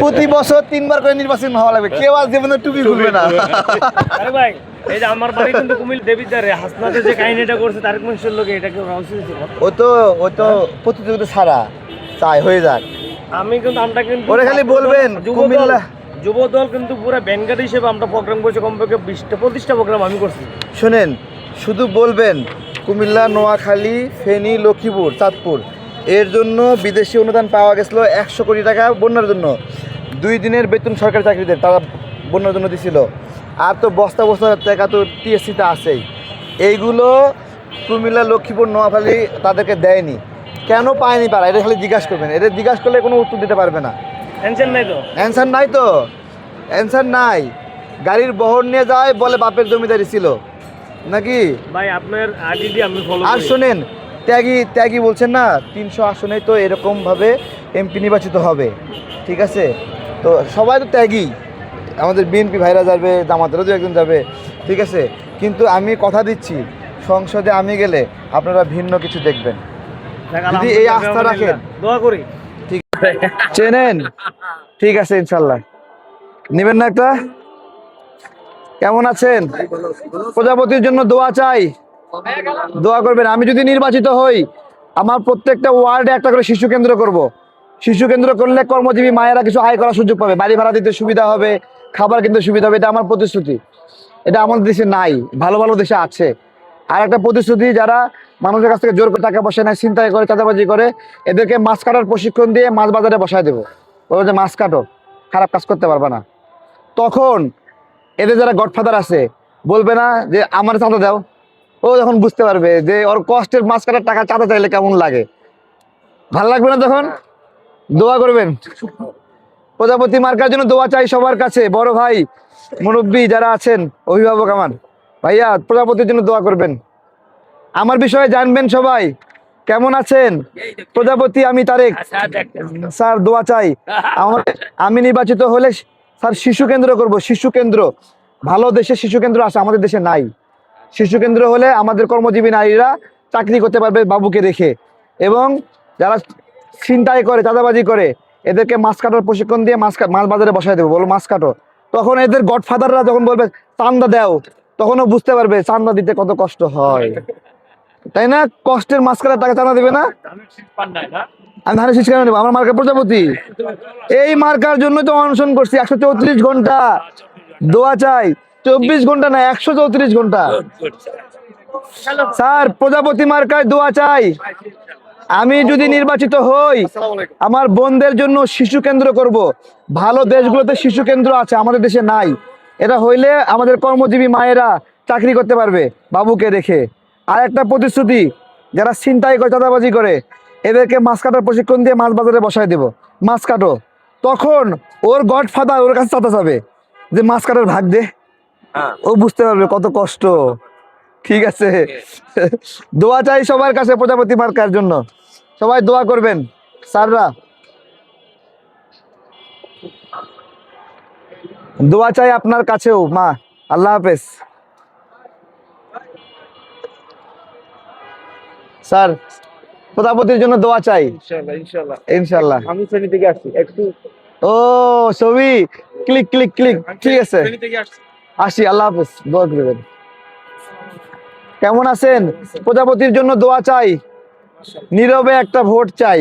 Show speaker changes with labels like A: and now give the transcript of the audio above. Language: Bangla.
A: প্রতি বছর তিনবার করে নির্বাচন হওয়া লাগবে। কেউ আজ জীবনে টুপি খুলবে না।
B: আরে ভাই এই যে আমার বাড়ি কিন্তু কুমিল দেবিদ্বারে হাসনাতে যে কাহিনীটা করছে তারেক মনসুর লোকে এটা কেউ
A: ও তো ও তো প্রতিযোগিতা ছাড়া চাই হয়ে যাক।
B: আমি কিন্তু আমরা কিন্তু
A: ওরা খালি বলবেন,
B: যুব
A: কুমিল্লা-
B: যুব দল কিন্তু পুরো ব্যানগার্ড হিসেবে আমরা প্রোগ্রাম করছি কমপক্ষে বিশটা পঁচিশটা প্রোগ্রাম আমি করছি।
A: শোনেন শুধু বলবেন কুমিল্লা নোয়াখালী ফেনী লক্ষ্মীপুর চাঁদপুর। এর জন্য বিদেশি অনুদান পাওয়া গেছিল একশো কোটি টাকা বন্যার জন্য। দুই দিনের বেতন সরকারি চাকরিদের তারা বন্যার জন্য দিছিল। আর তো বস্তা বস্তা টাকা তো টিএসসিতে আছেই। এইগুলো কুমিল্লা লক্ষ্মীপুর নোয়াখালী তাদেরকে দেয়নি। কেন পায়নি পারা এটা খালি জিজ্ঞাসা করবেন। এটা জিজ্ঞাসা করলে কোনো উত্তর দিতে পারবে না।
B: টেনশন নাই তো?
A: অ্যান্সার নাই তো? অ্যান্সার নাই। গাড়ির বহর নিয়ে যায় বলে বাপের জমিদারি ছিল। নাকি?
B: ভাই আপনার আইডি আমি ফলো
A: আর শোনেন ত্যাগী ত্যাগী বলছেন না তিনশো আসনে তো এরকমভাবে এমপি নির্বাচিত হবে। ঠিক আছে? তো সবাই তো ত্যাগী। আমাদের বিএনপি ভাইরা যাবে জামাতেরও দু একজন যাবে। ঠিক আছে? কিন্তু আমি কথা দিচ্ছি সংসদে আমি গেলে আপনারা ভিন্ন কিছু দেখবেন। যদি এই আস্থা রাখেন।
B: দোয়া করি।
A: চেনেন? ঠিক আছে ইনশাল্লাহ। নেবেন না একটা? কেমন আছেন? প্রজাপতির জন্য দোয়া চাই। দোয়া করবেন, আমি যদি নির্বাচিত হই, আমার প্রত্যেকটা ওয়ার্ডে একটা করে শিশু কেন্দ্র করব। শিশু কেন্দ্র করলে কর্মজীবী মায়েরা কিছু আয় করার সুযোগ পাবে। বাড়ি ভাড়া দিতে সুবিধা হবে, খাবার কিনতে সুবিধা হবে, এটা আমার প্রতিশ্রুতি। এটা আমাদের দেশে নাই, ভালো ভালো দেশে আছে। আর একটা প্রতিশ্রুতি, যারা মানুষের কাছ থেকে জোর করে টাকা পয়সা নেয় চিন্তায় করে, চাঁদাবাজি করে, এদেরকে মাছ কাটার প্রশিক্ষণ দিয়ে মাছ বাজারে বসায় দেবো। বলব যে মাছ কাটো, খারাপ কাজ করতে পারবে না। তখন এদের যারা গডফাদার আছে, বলবে না যে আমার চাঁদা দাও। ও যখন বুঝতে পারবে যে ওর কষ্টের মাছ কাটার টাকা চাঁদা চাইলে কেমন লাগে? ভালো লাগবে না তখন? দোয়া করবেন। প্রজাপতি মার্কার জন্য দোয়া চাই সবার কাছে। বড় ভাই, মুরব্বী যারা আছেন, অভিভাবক আমার, ভাইয়া, প্রজাপতির জন্য দোয়া করবেন। আমার বিষয়ে জানবেন সবাই। কেমন আছেন? প্রজাপতি, আমি তারেক। স্যার, দোয়া চাই। আমার, আমি নির্বাচিত হলে স্যার শিশু কেন্দ্র করব, শিশু কেন্দ্র। ভালো দেশে শিশু কেন্দ্র আছে আমাদের দেশে নাই। শিশু কেন্দ্র হলে আমাদের কর্মজীবী নারীরা চাকরি করতে পারবে বাবুকে রেখে এবং যারা ছিনতাই করে, চাঁদাবাজি করে, এদেরকে মাছ কাটার প্রশিক্ষণ দিয়ে মাছ মাছ বাজারে বসায় দেবো, বলো মাছ কাটো। তখন এদের গডফাদাররা যখন বলবে চান্দা দাও, তখনও বুঝতে পারবে চান্দা দিতে কত কষ্ট হয়। তাই না? কষ্টের কাটার টাকা চান্দা দিবে না? আমি ধানের শীষ কেন আমার মার্কা প্রজাপতি। এই মার্কার জন্য তো অনশন করছি, একশো চৌত্রিশ ঘণ্টা। দোয়া চাই। চব্বিশ ঘণ্টা না, একশো চৌত্রিশ ঘণ্টা। স্যার, প্রজাপতি মার্কায় দোয়া চাই। আমি যদি নির্বাচিত হই, আমার বোনদের জন্য শিশু কেন্দ্র করব। ভালো দেশগুলোতে শিশু কেন্দ্র আছে, আমাদের দেশে নাই। এটা হইলে আমাদের কর্মজীবী মায়েরা চাকরি করতে পারবে, বাবুকে রেখে আর একটা প্রতিশ্রুতি, যারা ছিনতাই করে, চাঁদাবাজি করে, এদেরকে মাছ কাটার প্রশিক্ষণ দিয়ে মাছ বাজারে বসায় দেব। মাছ কাটো। তখন ওর গডফাদার ওর কাছে চাঁদা যাবে যে মাছ কাটার ভাগ দে। ও বুঝতে পারবে কত কষ্ট। ঠিক আছে। দোয়া চাই সবার কাছে প্রজাপতি মার্কার জন্য। সবাই দোয়া করবেন। স্যাররা। দোয়া চাই আপনার কাছেও মা। আল্লাহ হাফেজ। স্যার প্রজাপতির জন্য দোয়া চাই। ইনশাল্লাহ
B: আমি শ্রেণি থেকে আসছি একটু
A: ও ছবি। Click click click. ঠিক আছে। আসি, আল্লাহ হাফেজ, দোয়া করবেন। কেমন আছেন? প্রজাপতির জন্য দোয়া চাই। নীরবে একটা ভোট চাই।